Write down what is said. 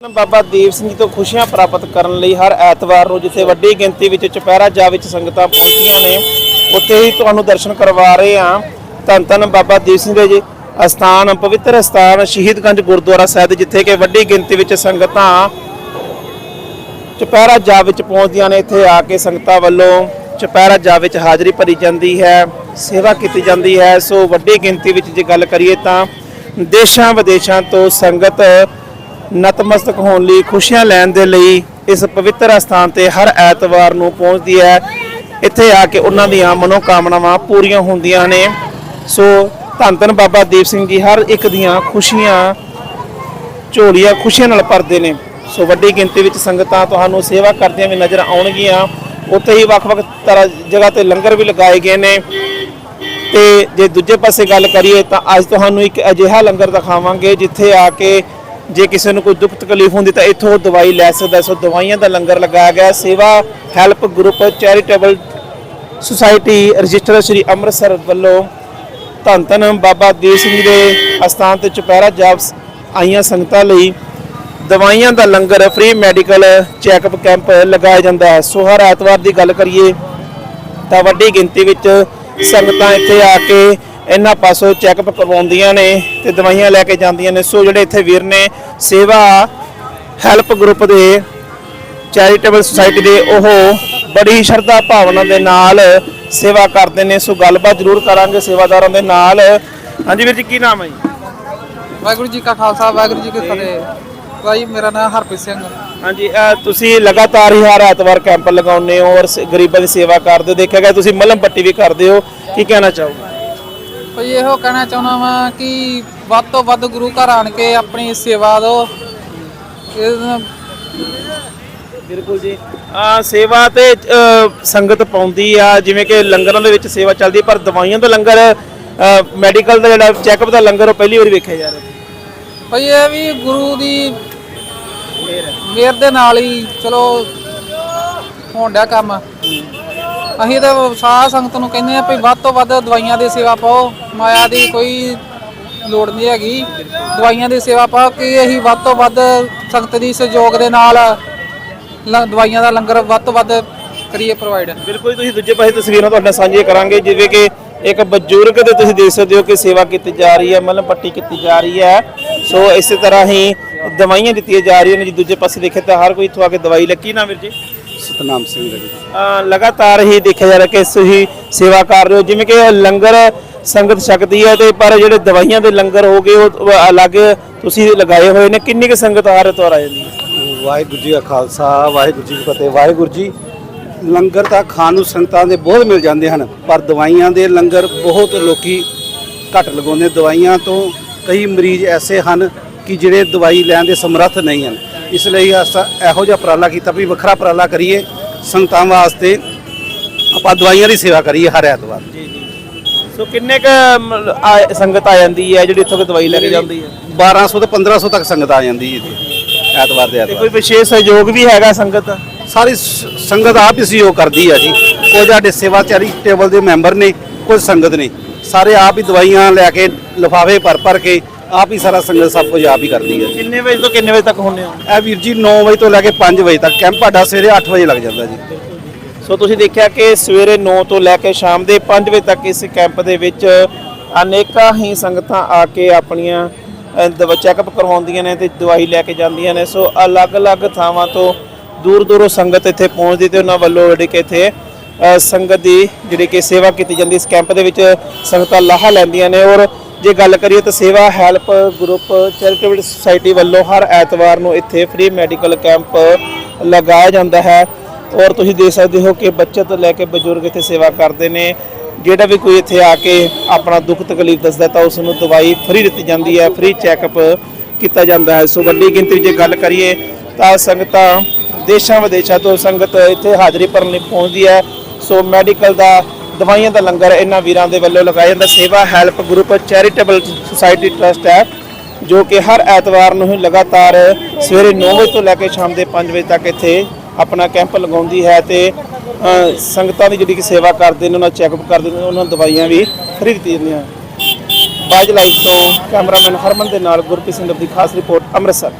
ਬਾਬਾ ਦੀਪ ਸਿੰਘ ਜੀ ਤੋਂ ਖੁਸ਼ੀਆਂ ਪ੍ਰਾਪਤ ਕਰਨ ਲਈ ਹਰ ਐਤਵਾਰ ਨੂੰ ਜਿੱਥੇ ਵੱਡੀ ਗਿਣਤੀ ਵਿੱਚ ਚੁਪਹਿਰਾ ਜਾ ਵਿੱਚ ਸੰਗਤਾਂ ਪਹੁੰਚਦੀਆਂ ਨੇ, ਉੱਥੇ ਹੀ ਤੁਹਾਨੂੰ ਦਰਸ਼ਨ ਕਰਵਾ ਰਹੇ ਹਾਂ। ਧੰਨ ਧੰਨ ਬਾਬਾ ਦੀਪ ਸਿੰਘ ਦੇ ਜੀ। ਅਸਥਾਨ, ਪਵਿੱਤਰ ਅਸਥਾਨ ਸ਼ਹੀਦਗੰਜ ਗੁਰਦੁਆਰਾ ਸਾਹਿਬ, ਜਿੱਥੇ ਕਿ ਵੱਡੀ ਗਿਣਤੀ ਵਿੱਚ ਸੰਗਤਾਂ ਚੁਪਹਿਰਾ ਜਾ ਵਿੱਚ ਪਹੁੰਚਦੀਆਂ ਨੇ। ਇੱਥੇ ਆ ਕੇ ਸੰਗਤਾਂ ਵੱਲੋਂ ਚੁਪਹਿਰਾ ਜਾ ਵਿੱਚ ਹਾਜ਼ਰੀ ਭਰੀ ਜਾਂਦੀ ਹੈ, ਸੇਵਾ ਕੀਤੀ ਜਾਂਦੀ ਹੈ। ਸੋ ਵੱਡੀ ਗਿਣਤੀ ਵਿੱਚ ਜੇ ਗੱਲ ਕਰੀਏ ਤਾਂ ਦੇਸ਼ਾਂ ਵਿਦੇਸ਼ਾਂ ਤੋਂ ਸੰਗਤ ਨਤਮਸਤਕ ਹੋਣ ਲਈ, ਖੁਸ਼ੀਆਂ ਲੈਣ ਦੇ ਲਈ ਇਸ ਪਵਿੱਤਰ ਅਸਥਾਨ ਤੇ ਹਰ ਐਤਵਾਰ ਨੂੰ ਪਹੁੰਚਦੀ ਹੈ। ਇੱਥੇ ਆ ਕੇ ਉਹਨਾਂ ਦੀਆਂ ਮਨੋਕਾਮਨਾਵਾਂ ਪੂਰੀਆਂ ਹੁੰਦੀਆਂ ਨੇ। ਸੋ ਧੰਨ ਧੰਨ ਬਾਬਾ ਦੀਪ ਸਿੰਘ ਜੀ, ਹਰ ਇੱਕ ਦੀਆਂ ਖੁਸ਼ੀਆਂ, ਝੋਲੀਆਂ ਖੁਸ਼ੀਆਂ ਨਾਲ ਭਰਦੇ ਨੇ। ਸੋ ਵੱਡੀ ਗਿਣਤੀ ਵਿੱਚ ਸੰਗਤਾਂ ਤੁਹਾਨੂੰ ਸੇਵਾ ਕਰਦੀਆਂ ਵੀ ਨਜ਼ਰ ਆਉਣਗੀਆਂ। ਉੱਥੇ ਹੀ ਵੱਖ-ਵੱਖ ਤਰ੍ਹਾਂ ਜਗ੍ਹਾ ਤੇ ਲੰਗਰ ਵੀ ਲਗਾਏ ਗਏ ਨੇ। ਤੇ ਜੇ ਦੂਜੇ ਪਾਸੇ ਗੱਲ ਕਰੀਏ ਤਾਂ ਅੱਜ ਤੁਹਾਨੂੰ ਇੱਕ ਅਜਿਹਾ ਲੰਗਰ ਦਿਖਾਵਾਂਗੇ, ਜਿੱਥੇ ਆ ਕੇ ਜੇ ਕਿਸੇ ਨੂੰ ਕੋਈ ਦੁੱਖ ਤਕਲੀਫ ਹੁੰਦੀ ਤਾਂ ਇੱਥੋਂ ਉਹ ਦਵਾਈ ਲੈ ਸਕਦਾ ਸੋ ਦਵਾਈਆਂ ਦਾ ਲੰਗਰ ਲਗਾਇਆ ਗਿਆ। Seva help group charitable society register Sri Amritsar ਵੱਲੋਂ ਧੰਨ ਧੰਨ ਬਾਬਾ ਦੀਪ ਸਿੰਘ ਜੀ ਦੇ ਅਸਥਾਨ ਤੇ ਚੁਪਹਿਰਾ ਜਾਪ ਆਈਆਂ ਸੰਗਤਾਂ ਲਈ ਦਵਾਈਆਂ ਦਾ langar free medical checkup camp ਲਗਾਇਆ ਜਾਂਦਾ ਹੈ। ਸੋ ਹਰ ਐਤਵਾਰ ਦੀ ਗੱਲ ਕਰੀਏ ਤਾਂ ਵੱਡੀ ਗਿਣਤੀ ਵਿੱਚ ਸੰਗਤਾਂ ਇੱਥੇ ਆ ਕੇ ਇਹਨਾਂ ਪਾਸੋਂ ਚੈੱਕਅਪ ਕਰਵਾਉਂਦੀਆਂ ਨੇ ਤੇ ਦਵਾਈਆਂ ਲੈ ਕੇ ਜਾਂਦੀਆਂ ਨੇ। ਸੋ ਜਿਹੜੇ ਇੱਥੇ ਵੀਰ ਨੇ ਸੇਵਾ ਹੈਲਪ ਗਰੁੱਪ ਦੇ ਚੈਰੀਟੇਬਲ ਸੁਸਾਇਟੀ ਦੇ ਉਹ ਬੜੀ ਸ਼ਰਧਾ ਭਾਵਨਾ ਦੇ ਨਾਲ ਸੇਵਾ ਕਰਦੇ ਨੇ। ਸੋ ਗੱਲਬਾਤ ਜ਼ਰੂਰ ਕਰਾਂਗੇ ਸੇਵਾਦਾਰਾਂ ਦੇ ਨਾਲ। ਹਾਂਜੀ ਵੀਰ ਜੀ ਕੀ ਨਾਮ ਹੈ ਜੀ? ਵਾਹਿਗੁਰੂ ਜੀ ਕਾ ਖਾਲਸਾ ਵਾਹਿਗੁਰੂ ਜੀ ਕੀ ਫਤਿਹ। ਭਾਈ ਮੇਰਾ ਨਾਮ ਹਰਪ੍ਰੀਤ ਸਿੰਘ ਹਾਂਜੀ ਤੁਸੀਂ ਲਗਾਤਾਰ ਹੀ ਹਰ ਐਤਵਾਰ ਕੈਂਪ ਲਗਾਉਂਦੇ ਹੋ ਔਰ ਗਰੀਬਾਂ ਦੀ ਸੇਵਾ ਕਰਦੇ ਹੋ। ਦੇਖਿਆ ਗਿਆ ਤੁਸੀਂ ਮਲਮ ਪੱਟੀ ਵੀ ਕਰਦੇ ਹੋ। ਕੀ ਕਹਿਣਾ ਚਾਹੋਗੇ? ਭਾਈ ਇਹੋ ਕਹਿਣਾ ਚਾਹੁੰਦਾ ਵਾਂ ਕਿ ਵੱਧ ਤੋਂ ਵੱਧ ਗੁਰੂ ਘਰ ਆਣ ਕੇ ਆਪਣੀ ਸੇਵਾ ਦਿਓ। ਇਹ ਬਿਲਕੁਲ ਜੀ। ਆ ਸੇਵਾ ਤੇ ਅ, ਸੰਗਤ ਪਾਉਂਦੀ ਆ ਜਿਵੇਂ ਕਿ ਲੰਗਰਾਂ ਦੇ ਵਿੱਚ ਸੇਵਾ ਚੱਲਦੀ ਹੈ, ਪਰ ਦਵਾਈਆਂ ਦਾ ਲੰਗਰ ਮੈਡੀਕਲ ਦਾ ਜਿਹੜਾ ਚੈੱਕਅਪ ਦਾ ਲੰਗਰ ਉਹ ਪਹਿਲੀ ਵਾਰੀ ਵੇਖਿਆ ਜਾ ਰਿਹਾ। ਭਾਈ ਇਹ ਵੀ ਗੁਰੂ ਦੀ ਮਿਹਰ ਦੇ ਨਾਲ ਹੀ ਚਲੋ ਹੋਣ ਡਿਆ ਕੰਮ। ਅਸੀਂ ਤਾਂ ਸਾਹ ਸੰਗਤ ਨੂੰ ਕਹਿੰਦੇ ਆ ਵੀ ਵੱਧ ਤੋਂ ਵੱਧ ਦਵਾਈਆਂ ਦੀ ਸੇਵਾ ਪਾਓ, ਮਾਇਆ ਦੀ ਕੋਈ ਲੋੜ ਨਹੀਂ ਹੈਗੀ। ਦਵਾਈਆਂ ਦੀ ਸੇਵਾ ਪਾਓ ਕਿ ਅਸੀਂ ਵੱਧ ਤੋਂ ਵੱਧ ਸੰਗਤ ਦੀ ਸਹਿਯੋਗ ਦੇ ਨਾਲ ਲ- ਦਵਾਈਆਂ ਦਾ ਲੰਗਰ ਵੱਧ ਤੋਂ ਵੱਧ ਕਰੀਏ ਪ੍ਰੋਵਾਈਡ ਬਿਲਕੁਲ ਤੁਸੀਂ ਦੂਜੇ ਪਾਸੇ ਤਸਵੀਰਾਂ ਤੁਹਾਡੇ ਨਾਲ ਸਾਂਝੀਆਂ ਕਰਾਂਗੇ, ਜਿਵੇਂ ਕਿ ਇੱਕ ਬਜ਼ੁਰਗ ਦੇ ਤੁਸੀਂ ਦੇਖ ਸਕਦੇ ਹੋ ਕਿ ਸੇਵਾ ਕੀਤੀ ਜਾ ਰਹੀ ਹੈ, ਮਲਮ ਪੱਟੀ ਕੀਤੀ ਜਾ ਰਹੀ ਹੈ। ਸੋ ਇਸੇ ਤਰ੍ਹਾਂ ਹੀ ਦਵਾਈਆਂ ਦਿੱਤੀਆਂ ਜਾ ਰਹੀਆਂ ਨੇ ਜੀ, ਦੂਜੇ ਪਾਸੇ ਦੇਖੇ ਤਾਂ ਹਰ ਕੋਈ ਇੱਥੋਂ ਆ ਕੇ ਦਵਾਈ ਲੱਗੀ ਨਾ ਵੀਰ ਜੀ? ਸਤਨਾਮ ਸਿੰਘ ਜੀ ਅ, ਲਗਾਤਾਰ ਹੀ ਦੇਖਿਆ ਜਾ ਰਿਹਾ ਕਿ ਤੁਸੀਂ ਸੇਵਾ ਕਰ ਰਹੇ ਹੋ ਜਿਵੇਂ ਕਿ ਲੰਗਰ ਸੰਗਤ ਛਕਦੀ ਹੈ ਤੇ ਪਰ ਜਿਹੜੇ ਦਵਾਈਆਂ ਦੇ ਲੰਗਰ ਹੋ ਗਏ ਉਹ ਅਲੱਗ ਤੁਸੀਂ ਲਗਾਏ ਹੋਏ ਨੇ। ਕਿੰਨੀ ਕੁ ਸੰਗਤ ਹਰ ਤੋਂ ਆ ਜਾਂਦੀ ਹੈ ਵਾਹਿਗੁਰੂ ਜੀ ਕਾ ਖਾਲਸਾ ਵਾਹਿਗੁਰੂ ਜੀ ਕੀ ਫਤਿਹ। ਵਾਹਿਗੁਰੂ ਜੀ ਲੰਗਰ ਤਾਂ ਖਾਣ ਨੂੰ ਸੰਗਤਾਂ ਦੇ ਬਹੁਤ ਮਿਲ ਜਾਂਦੇ ਹਨ ਪਰ ਦਵਾਈਆਂ ਦੇ ਲੰਗਰ ਬਹੁਤ ਲੋਕੀ ਘੱਟ ਲਗਾਉਂਦੇ ਦਵਾਈਆਂ ਤੋਂ ਕਈ ਮਰੀਜ਼ ਐਸੇ ਹਨ ਕਿ ਜਿਹੜੇ ਦਵਾਈ ਲੈਣ ਦੇ ਸਮਰੱਥ ਨਹੀਂ ਹਨ। ਇਸ ਲਈ ਅਸਾਂ ਇਹੋ ਜਿਹਾ ਉਪਰਾਲਾ ਕੀਤਾ ਵੀ ਵੱਖਰਾ ਉਪਰਾਲਾ ਕਰੀਏ ਸੰਗਤਾਂ ਵਾਸਤੇ ਆਪਾਂ ਦਵਾਈਆਂ ਦੀ ਸੇਵਾ ਕਰੀਏ ਹਰ ਐਤਵਾਰ। ਸੋ ਕਿੰਨੇ ਕ ਸੰਗਤ ਆ ਜਾਂਦੀ ਹੈ ਜਿਹੜੀ ਇੱਥੋਂ ਦਵਾਈ ਲੈ ਕੇ ਜਾਂਦੀ ਹੈ? 1200 ਤੋਂ 1500 ਤੱਕ ਸੰਗਤ ਆ ਜਾਂਦੀ ਹੈ ਐਤਵਾਰ ਦੇ ਐਤਵਾਰ। ਕੋਈ ਵਿਸ਼ੇਸ਼ ਸਹਿਯੋਗ ਵੀ ਹੈਗਾ ਸੰਗਤ ਦਾ? ਸਾਰੀ ਸੰਗਤ ਆਪ ਹੀ ਸਹਿਯੋਗ ਕਰਦੀ ਆ ਜੀ। ਕੁਝ ਸਾਡੇ ਸੇਵਾ ਚੈਰੀਟੇਬਲ ਦੇ ਮੈਂਬਰ ਨੇ ਕੁਝ ਸੰਗਤ ਨੇ ਸਾਰੇ ਆਪ ਹੀ ਦਵਾਈਆਂ ਲੈ ਕੇ ਲਿਫਾਫੇ ਭਰ ਭਰ ਕੇ ਆਪ ਹੀ ਸਾਰਾ ਸੰਗਤ ਸਭ ਕੁਝ ਆਪ ਹੀ ਕਰਦੀ ਹੈ ਜੀ। ਕਿੰਨੇ ਵਜੇ ਤੋਂ ਕਿੰਨੇ ਵਜੇ ਤੱਕ ਹੁੰਦੇ ਹੋ? ਇਹ ਵੀਰ ਜੀ 9 ਵਜੇ ਤੋਂ ਲੈ ਕੇ 5 ਵਜੇ ਤੱਕ। ਕੈਂਪ ਸਾਡਾ ਸਵੇਰੇ 8 ਵਜੇ ਲੱਗ ਜਾਂਦਾ ਜੀ। ਸੋ ਤੁਸੀਂ ਦੇਖਿਆ ਕਿ ਸਵੇਰੇ 9 ਤੋਂ ਲੈ ਕੇ ਸ਼ਾਮ ਦੇ 5 ਵਜੇ ਤੱਕ ਇਸ ਕੈਂਪ ਦੇ ਵਿੱਚ ਅਨੇਕਾਂ ਹੀ ਸੰਗਤਾਂ ਆ ਕੇ ਆਪਣੀਆਂ ਦਵਾ ਚੈੱਕਅਪ ਕਰਵਾਉਂਦੀਆਂ ਨੇ ਤੇ ਦਵਾਈ ਲੈ ਕੇ ਜਾਂਦੀਆਂ ਨੇ। ਸੋ ਅਲੱਗ-ਅਲੱਗ ਥਾਵਾਂ ਤੋਂ ਦੂਰ ਦੂਰੋਂ ਸੰਗਤ ਇੱਥੇ ਪਹੁੰਚਦੀ ਤੇ ਉਹਨਾਂ ਵੱਲੋਂ ਜਿਹੜੀ ਕਿ ਇੱਥੇ ਸੰਗਤ ਦੀ ਜਿਹੜੀ ਕਿ ਸੇਵਾ ਕੀਤੀ ਜਾਂਦੀ ਇਸ ਕੈਂਪ ਦੇ ਵਿੱਚ ਸੰਗਤਾਂ ਲਾਹਾ ਲੈਂਦੀਆਂ ਨੇ ਔਰ ਜੇ ਗੱਲ ਕਰੀਏ ਤਾਂ ਸੇਵਾ ਹੈਲਪ ਗਰੁੱਪ ਚੈਰੀਟੇਬਲ ਸੁਸਾਇਟੀ ਵੱਲੋਂ ਹਰ ਐਤਵਾਰ ਨੂੰ ਇੱਥੇ ਫ੍ਰੀ ਮੈਡੀਕਲ ਕੈਂਪ ਲਗਾਇਆ ਜਾਂਦਾ ਹੈ। ਔਰ ਤੁਸੀਂ ਦੇਖ ਸਕਦੇ ਹੋ ਕਿ ਬੱਚੇ ਤੋਂ ਲੈ ਕੇ ਬਜ਼ੁਰਗ ਇੱਥੇ ਸੇਵਾ ਕਰਦੇ ਨੇ। ਜਿਹੜਾ ਵੀ ਕੋਈ ਇੱਥੇ ਆ ਕੇ ਆਪਣਾ ਦੁੱਖ ਤਕਲੀਫ ਦੱਸਦਾ ਤਾਂ ਉਸ ਨੂੰ ਦਵਾਈ ਫ੍ਰੀ ਦਿੱਤੀ ਜਾਂਦੀ ਹੈ। ਫ੍ਰੀ ਚੈੱਕਅਪ ਕੀਤਾ ਜਾਂਦਾ ਹੈ। ਸੋ ਵੱਡੀ ਗਿਣਤੀ ਜੇ ਗੱਲ ਕਰੀਏ ਤਾਂ ਸੰਗਤਾਂ ਦੇਸ਼ਾਂ ਵਿਦੇਸ਼ਾਂ ਤੋਂ ਸੰਗਤ ਇੱਥੇ ਹਾਜ਼ਰੀ ਭਰਨ ਲਈ ਪਹੁੰਚਦੀ ਹੈ। ਸੋ ਮੈਡੀਕਲ ਦਾ ਦਵਾਈਆਂ ਦਾ ਲੰਗਰ ਇਹਨਾਂ ਵੀਰਾਂ ਦੇ ਵੱਲੋਂ ਲਗਾਇਆ ਜਾਂਦਾ Seva help group charitable society trust ਹੈ, ਜੋ ਕਿ ਹਰ ਐਤਵਾਰ ਨੂੰ ਹੀ ਲਗਾਤਾਰ ਸਵੇਰੇ 9 ਵਜੇ ਤੋਂ ਲੈ ਕੇ ਸ਼ਾਮ ਦੇ 5 ਵਜੇ ਤੱਕ ਇੱਥੇ ਆਪਣਾ ਕੈਂਪ ਲਗਾਉਂਦੀ ਹੈ ਤੇ ਸੰਗਤਾਂ ਦੀ ਜਿਹੜੀ ਕਿ ਸੇਵਾ ਕਰਦੇ ਨੇ, ਉਹਨਾਂ ਚੈੱਕਅਪ ਕਰਦੇ ਨੇ, ਉਹਨਾਂ ਨੂੰ ਦਵਾਈਆਂ ਵੀ ਫ੍ਰੀ ਦਿੱਤੀਆਂ ਜਾਂਦੀਆਂ ਬਾਜ ਲਾਈਵ ਤੋਂ ਕੈਮਰਾਮੈਨ ਹਰਮਨ ਦੇ ਨਾਲ ਗੁਰਪ੍ਰੀਤ ਸਿੰਘ ਦੀ ਖਾਸ ਰਿਪੋਰਟ ਅੰਮ੍ਰਿਤਸਰ।